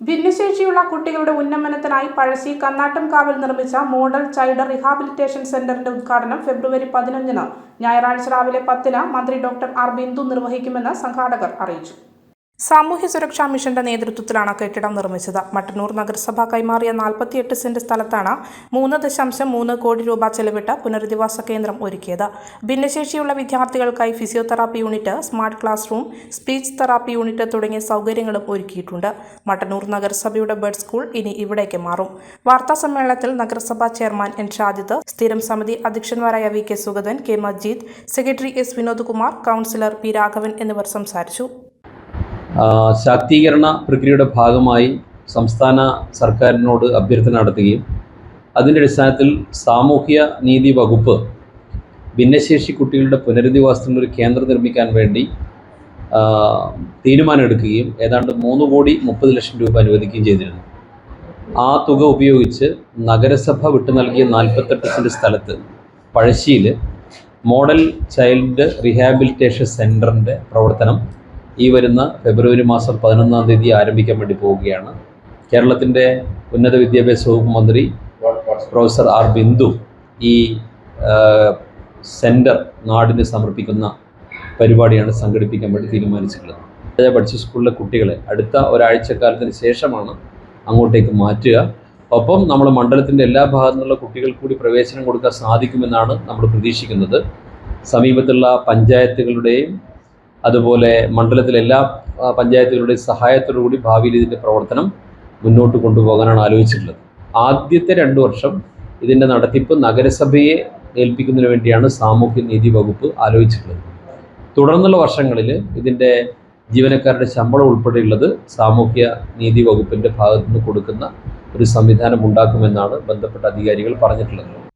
ഭിന്നശേഷിയുള്ള കുട്ടികളുടെ ഉന്നമനത്തിനായി പഴശ്ശി കന്നാട്ടംകാവിൽ നിർമ്മിച്ച മോഡൽ ചൈൽഡ് റീഹാബിലിറ്റേഷൻ സെന്ററിന്റെ ഉദ്ഘാടനം ഫെബ്രുവരി പതിനഞ്ചിന്. ഞായറാഴ്ച രാവിലെ പത്തിന് മന്ത്രി ഡോക്ടർ ആർ ബിന്ദു നിർവഹിക്കുമെന്ന് സംഘാടകർ അറിയിച്ചു. സാമൂഹ്യ സുരക്ഷാ മിഷന്റെ നേതൃത്വത്തിലാണ് കെട്ടിടം നിർമ്മിച്ചത്. മട്ടന്നൂർ നഗരസഭ കൈമാറിയ നാൽപ്പത്തിയെട്ട് സെന്റ് സ്ഥലത്താണ് മൂന്ന് ദശാംശം മൂന്ന് കോടി രൂപ ചെലവിട്ട് പുനരധിവാസ കേന്ദ്രം ഒരുക്കിയത്. ഭിന്നശേഷിയുള്ള വിദ്യാർത്ഥികൾക്കായി physiotherapy unit smart classroom speech therapy unit തുടങ്ങിയ സൗകര്യങ്ങളും ഒരുക്കിയിട്ടുണ്ട്. മട്ടന്നൂർ നഗരസഭയുടെ ബേഡ് സ്കൂൾ ഇനി ഇവിടേക്ക് മാറും. വാർത്താ സമ്മേളനത്തിൽ നഗരസഭാ ചെയർമാൻ എൻ ഷാജിദ് സ്ഥിരം സമിതി അധ്യക്ഷന്മാരായ V K Sugathan K Majeed secretary S Vinodkumar councillor P Raghavan എന്നിവർ സംസാരിച്ചു. ശാക്തീകരണ പ്രക്രിയയുടെ ഭാഗമായി സംസ്ഥാന സർക്കാരിനോട് അഭ്യർത്ഥന നടത്തുകയും അതിന്റെ അടിസ്ഥാനത്തിൽ സാമൂഹ്യ നീതി വകുപ്പ് ഭിന്നശേഷി കുട്ടികളുടെ പുനരധിവാസത്തിന് ഒരു കേന്ദ്രം നിർമ്മിക്കാൻ വേണ്ടി തീരുമാനമെടുക്കുകയും ഏതാണ്ട് മൂന്ന് കോടി മുപ്പത് ലക്ഷം രൂപ അനുവദിക്കുകയും ചെയ്തിരുന്നു. ആ തുക ഉപയോഗിച്ച് നഗരസഭ വിട്ടു നൽകിയ നാൽപ്പത്തെട്ട് സെന്റ് സ്ഥലത്ത് പഴശ്ശിയിൽ മോഡൽ ചൈൽഡ് റീഹാബിലിറ്റേഷൻ സെന്ററിന്റെ പ്രവർത്തനം ഈ വരുന്ന ഫെബ്രുവരി മാസം പതിനൊന്നാം തീയതി ആരംഭിക്കാൻ വേണ്ടി പോവുകയാണ്. കേരളത്തിന്റെ ഉന്നത വിദ്യാഭ്യാസ വകുപ്പ് മന്ത്രി പ്രൊഫസർ ആർ ബിന്ദു ഈ സെന്റർ നാടിന് സമർപ്പിക്കുന്ന പരിപാടിയാണ് സംഘടിപ്പിക്കാൻ വേണ്ടി തീരുമാനിച്ചിട്ടുള്ളത്. പഠിച്ച സ്കൂളിലെ കുട്ടികളെ അടുത്ത ഒരാഴ്ചക്കാലത്തിന് ശേഷമാണ് അങ്ങോട്ടേക്ക് മാറ്റുക. ഒപ്പം നമ്മൾ മണ്ഡലത്തിന്റെ എല്ലാ ഭാഗത്തു നിന്നുള്ള കുട്ടികൾക്ക് കൂടി പ്രവേശനം കൊടുക്കാൻ സാധിക്കുമെന്നാണ് നമ്മൾ പ്രതീക്ഷിക്കുന്നത്. സമീപത്തുള്ള പഞ്ചായത്തുകളുടെയും അതുപോലെ മണ്ഡലത്തിലെ എല്ലാ പഞ്ചായത്തുകളുടെയും സഹായത്തോടു കൂടി ഭാവിയിൽ ഇതിന്റെ പ്രവർത്തനം മുന്നോട്ട് കൊണ്ടുപോകാനാണ് ആലോചിച്ചിട്ടുള്ളത്. ആദ്യത്തെ രണ്ട് വർഷം ഇതിന്റെ നടത്തിപ്പ് നഗരസഭയെ ഏൽപ്പിക്കുന്നതിന് വേണ്ടിയാണ് സാമൂഹ്യ നീതി വകുപ്പ് ആലോചിച്ചിട്ടുള്ളത്. തുടർന്നുള്ള വർഷങ്ങളിൽ ഇതിന്റെ ജീവനക്കാരുടെ ശമ്പളം ഉൾപ്പെടെയുള്ളത് സാമൂഹ്യ നീതി വകുപ്പിന്റെ ഭാഗത്തുനിന്ന് കൊടുക്കുന്ന ഒരു സംവിധാനം ഉണ്ടാക്കുമെന്നാണ് ബന്ധപ്പെട്ട അധികാരികൾ പറഞ്ഞിട്ടുള്ളത്.